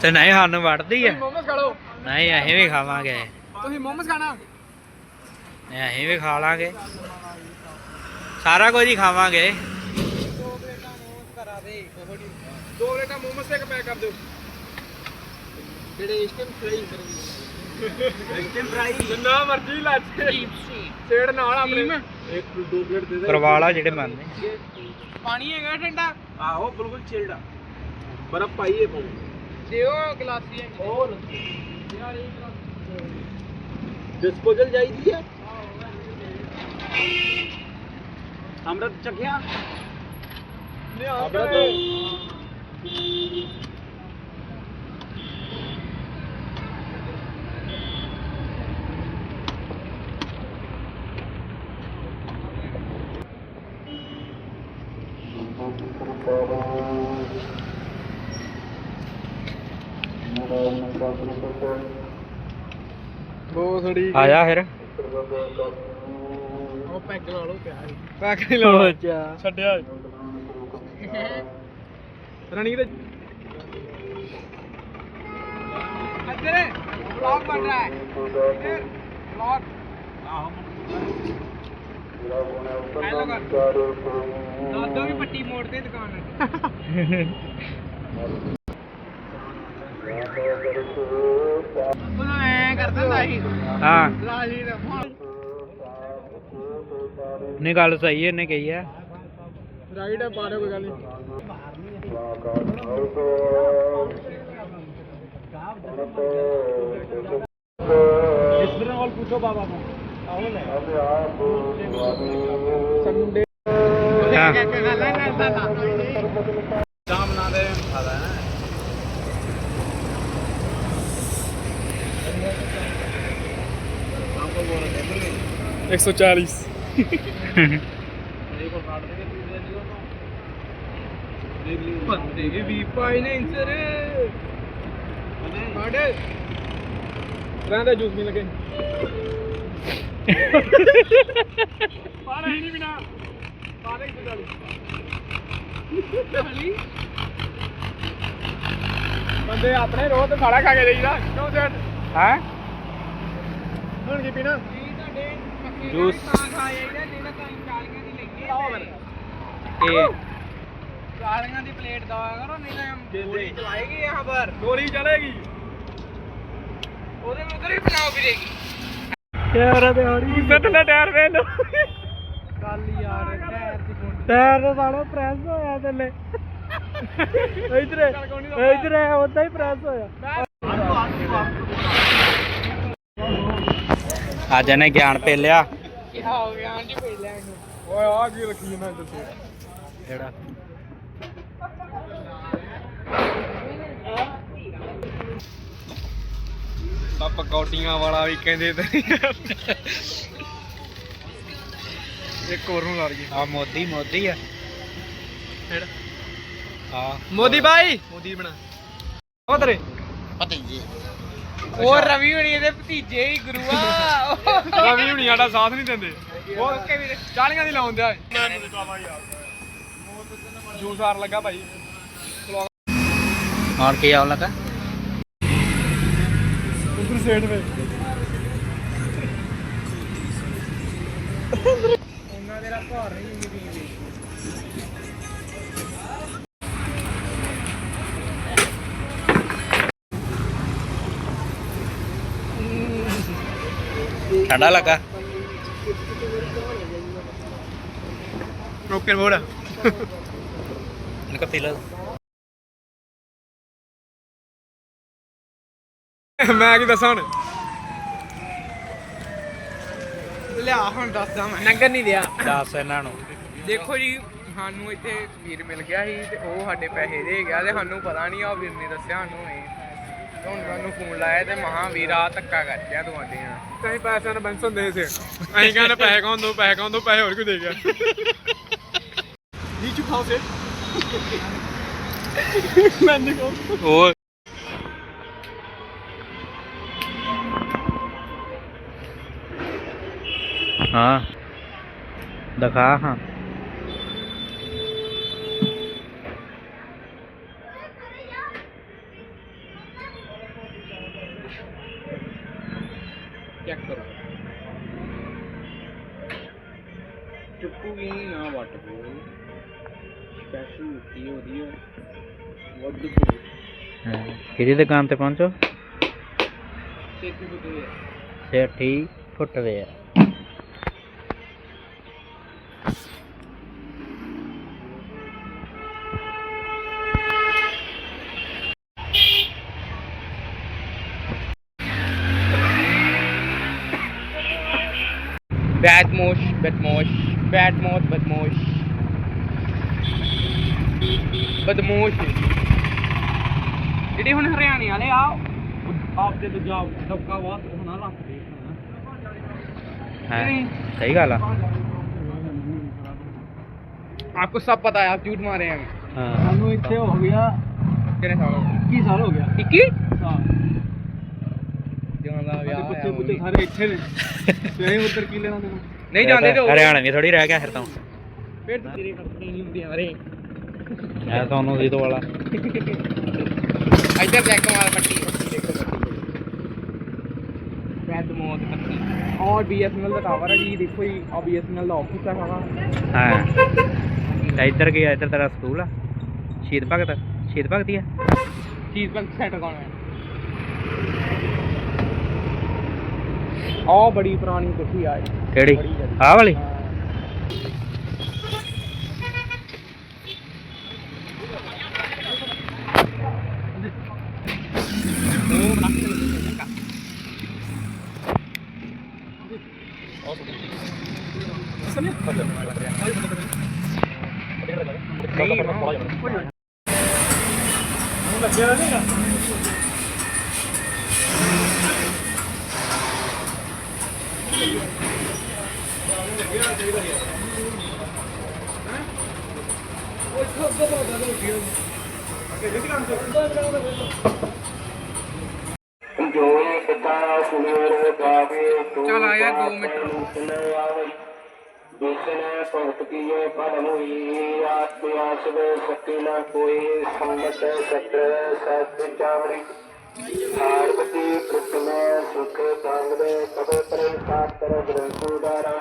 ਤੇ ਨਹੀਂ ਸਾਨੂੰ ਵੜਦੀ ਆ। ਨਹੀਂ ਅਸੀਂ ਵੀ ਖਾਵਾਂਗੇ। ਤੁਸੀਂ ਮੋਮਸ ਖਾਣਾ? ਨਹੀਂ ਅਸੀਂ ਵੀ ਖਾ ਲਾਂਗੇ। ਸਾਰਾ ਕੁਝ ਹੀ ਖਾਵਾਂਗੇ। ਦੋ ਪਲੇਟਾਂ ਮੋਮਸ ਤੇ ਇੱਕ ਕਰ ਦਿਓ। ਜਿਹੜੇ ਇਸ ਟਾਈਮ ਫਰਾਈ ਕਰੀ ਇਸ ਟਾਈਮ ਫਰਾਈ ਜਿੰਨਾ ਮਰਜ਼ੀ ਲੱਜੇ ਸੇੜ ਨਾਲ ਆਪਣੇ। ਇੱਕ ਦੋ ਪਲੇਟ ਦੇ ਦੇ। ਕਰਵਾਲਾ ਜਿਹੜੇ ਠੰਡਾ? बर्फ़ पाइए कौन डिस्पोजल जाई दिया अमृत चखिया? अमृत। Thank you. ਆ ਜਾ ਫਿਰ? ਉਹ ਪੈਗ ਲਾ ਲਓ ਪਿਆ ਪੈਗ ਹੀ ਲਾ ਲਓ ਅੱਛਾ ਛੱਡਿਆ। ਰਣੀ ਦੇ ਇੱਧਰ। ਵਲੌਗ ਬਣ ਰਿਹਾ ਹੈ। ਇੱਧਰ। ਵਲੌਗ ਕਰ ਦਾਦੋ ਵੀ ਪੱਟੀ ਮੋੜ ਤੇ ਦੁਕਾਨ। ਉਹਨਾਂ ਐ ਕਰਦਾ ਲਾਹੀ ਹਾਂ। ਲਾਹੀ ਦਾ ਨਹੀਂ ਗੱਲ ਸਹੀ ਹੈ ਇਹਨੇ ਕਹੀ ਹੈ। ਰਾਈਟ ਹੈ ਬਾਰੇ ਕੋਈ ਗੱਲ ਨਹੀਂ। ਇਸ ਬਿਨਾਂ ਹੋਰ ਪੁੱਛੋ ਬਾਬਾ ਨੂੰ। ਆਹੋ ਨੇ ਸੰਡੇ। ਹਾਂ। 140 ਬੰਦੇ ਬੰਦੇ ਆਪਣੇ ਰੋਹ ਤੇ ਸਾੜਾ ਖਾ ਕੇ ਜਾਈਦਾ। ਕਿਉਂ ਜੱਟ? ਹੈ? ਹੁਣ ਕੀ ਪੀਣਾ? ਜੂਸ। ਤਾਂ 40 ਦੀ ਲੱਗੀ ਇਹ। ਕਾਲੀਆਂ ਦੀ ਪਲੇਟ ਦਵਾ ਕਰੋ ਨਹੀਂ ਤਾਂ ਗੋਲੀ ਚਲਾਏਗੀ ਇਹ ਖਬਰ ਗੋਲੀ ਚਲੇਗੀ। ਉਹਦੇ ਵਿੱਚ ਉਧਰ ਹੀ ਬਣਾਓ ਫਿਰੇਗੀ ਯਾਰ ਤੇ ਹੜੀ ਬਦਲਾ ਟਾਇਰ ਵੇ ਲੋ ਕੱਲ ਯਾਰ ਟਾਇਰ ਦੀ ਗੁੰਡ ਟਾਇਰ ਦਾ ਸਾਲਾ ਪ੍ਰੈਸ ਹੋਇਆ ਥੱਲੇ। ਇਧਰ ਇਧਰ ਉਦਾਂ ਹੀ ਪ੍ਰੈਸ ਹੋਇਆ। ਅੱਜ ਇਹਨੇ ਗਿਆਨ ਪੇ ਲਿਆ। ਕੀ ਹੋ ਗਿਆ ਆਂਟੀ ਪਈ ਲੈਣ ਨੂੰ ਓਏ ਆ ਕੀ ਰੱਖੀ ਜਨਾ ਦੱਸੋ। ਜਿਹੜਾ ਤਾਂ ਪਕੌੜੀਆਂ ਵਾਲਾ ਵੀ ਕਹਿੰਦੇ ਤੇ ਇੱਕ ਹੋਰ ਨੂੰ ਲੜ ਗਈ ਆ ਮੋਦੀ ਮੋਦੀ ਆ। ਕਿਹੜਾ ਆ ਮੋਦੀ ਬਾਈ। ਮੋਦੀ ਬਣਾ। ਉਹ ਤੇਰੇ। ਭਤੀਜੀ ਉਹ ਰਵੀ ਹੁਣੀ ਇਹਦੇ ਭਤੀਜੇ ਹੀ ਗੁਰੂ ਆ ਰਵੀ ਹੁਣੀ ਸਾਡਾ ਸਾਥ ਨਹੀਂ ਦਿੰਦੇ। ਉਹ ਓਕੇ ਵੀਰੇ 40 ਦੀ ਲਾਉਂਦੇ ਆ। ਜੂਸ ਆਰ ਲੱਗਾ ਭਾਈ। ਹੁਣ ਕੀ ਆਉਣ ਲੱਗਾ ਉਧਰ ਸੇਟ ਵੇ। ਉਹਨਾਂ ਤੇਰਾ ਘਰ ਨਹੀਂ ਹੁੰਦੀ ਠੰਡਾ ਲੱਗਾ ਓਕੇ ਮੋੜ ਇਨਕਾ ਪੀ ਲਾ। ਮੈਂ ਕੀ ਦੱਸਾਂ ਹੁਣ? ਲਿਆ ਹੁਣ ਦੱਸਦਾ ਮੈਂ। ਨੰਗਰ ਨਹੀਂ ਦਿਆ ਦੱਸ ਇਹਨਾਂ ਨੂੰ। ਦੇਖੋ ਜੀ ਸਾਨੂੰ ਇੱਥੇ ਵੀਰ ਮਿਲ ਗਿਆ ਸੀ ਤੇ ਉਹ ਸਾਡੇ ਪੈਸੇ ਦੇ ਗਿਆ ਤੇ ਸਾਨੂੰ ਪਤਾ ਨਹੀਂ ਆ ਵੀਰ ਨੇ ਦੱਸਿਆ ਸਾਨੂੰ ਇਹ ਹੁਣ ਸਾਨੂੰ ਫੋਨ ਲਾਇਆ ਤੇ ਮਹਾ ਵੀਰਾ ਧੱਕਾ ਕਰ ਗਿਆ ਤੁਹਾਡੇ ਨਾਲ। ਕਹੀਂ ਪੈਸਿਆਂ ਨਾਲ ਬੈਂਸਨ ਦੇ ਸੇ। ਅਸੀਂ ਕਹਿੰਦੇ ਪੈਸੇ ਕੌਣ ਦੋ ਪੈਸੇ ਕੌਣ ਦੋ ਪੈਸੇ ਹੋਰ ਕਿਉਂ ਦੇ ਗਿਆ। ਨੀਚੂ ਖਾਓ ਸੇ। ਮੈਂ ਨਹੀਂ ਕਹੂੰ ਉਹ ਹਾਂ। ਦਿਖਾ ਚੈੱਕ ਕਰੋ। ਚੁੱਕੂਗੀ ਨਾ ਵੱਟ ਪੋ ਸਪੈਸ਼ਲ ਹੁੰਦੀ ਉਹਦੀ ਵੱਡ ਪੋ ਕਿਹਦੀ ਦੁਕਾਨ ਤੇ ਪਹੁੰਚੋ? ਸੇਤੀ ਬੁੱਧੂ ਹੈ ਸੇਠੀ ਫੁੱਟਵੇ ਆ। ਬੈਦਮੋਸ਼ ਬਦਮੋਸ਼ ਬੈਦਮੋਸ਼ ਬਦਮੋਸ਼ ਬਦਮੋਸ਼ ਜਿਹੜੇ ਹੁਣ ਹਰਿਆਣੇ ਵਾਲੇ ਆ ਆਪਦੇ ਤੋਂ ਜਾ ਦਬਕਾ ਵਾ ਹੋਣਾ ਰੱਖ ਦੇ ਹੈ ਨਹੀਂ। ਸਹੀ ਗੱਲ ਆ आपको सब पता है आप झूठ मारे हैं ਹਾਂ ਸਾਨੂੰ ਇੱਥੇ ਹੋ ਗਿਆ कितने साल हो गए 21 ਸਾਲ ਹੋ ਗਿਆ इक्कीस ਹਾਂ ਦਾ ਵਿਆਹ ਥੋੜੀ ਰਹਿ ਗਿਆ ਫਿਰ ਤਾਂ। ਫਿਰ ਤੁਹਾਨੂੰ ਦੀ ਵਾਲਾ ਇੱਧਰ ਚੈੱਕ ਮਾਰ ਪੱਟੀ ਰੈਡ ਮੋਡ ਪੱਟੀ। ਔਰ ਬੀਐਸਐਨਐਲ ਦਾ ਟਾਵਰ ਹੈ ਜੀ ਦੇਖੋ ਜੀ ਆ ਬੀਐਸਐਨਐਲ ਦਾ ਆਫਿਸ ਹੈ ਸਾਰਾ ਹਾਂ। ਇੱਧਰ ਗਿਆ ਇੱਧਰ ਤੇਰਾ ਸਕੂਲ ਆ? ਸ਼ਹੀਦ ਭਗਤ? ਸ਼ਹੀਦ ਭਗਤ ਆ? ਸ਼ਹੀਦ ਭਗਤ ਸੈਂਟਰ ਕੌਣ ਹੈ ਆਹ ਬੜੀ ਪੁਰਾਣੀ ਕੋਠੀ ਆ ਇਹ। ਕਿਹੜੀ ਬੜੀ ਜ਼ਿਆਦੀ। ਆਹ ਵਾਲੀ ਚਲ ਆਇਆ 2 ਮਿੰਟ। ਦੇਖਣੇ ਭਗਤ ਕੀਏ ਪਰਮ ਹੋਈ ਆਤਿ ਆਸਵੇ ਸਕੀਨਾ ਕੋਈ ਸੰਗਤ ਸਤਿ ਸਤਿ ਚਾਵਰੀ ਪਾਰਵਤੀ ਕ੍ਰਿਸ਼ਨ ਸੁਖ ਸੰਗ ਦੇ ਕਬੇ ਪਰੇ ਗ੍ਰੰਥੂ ਦਾਰਾ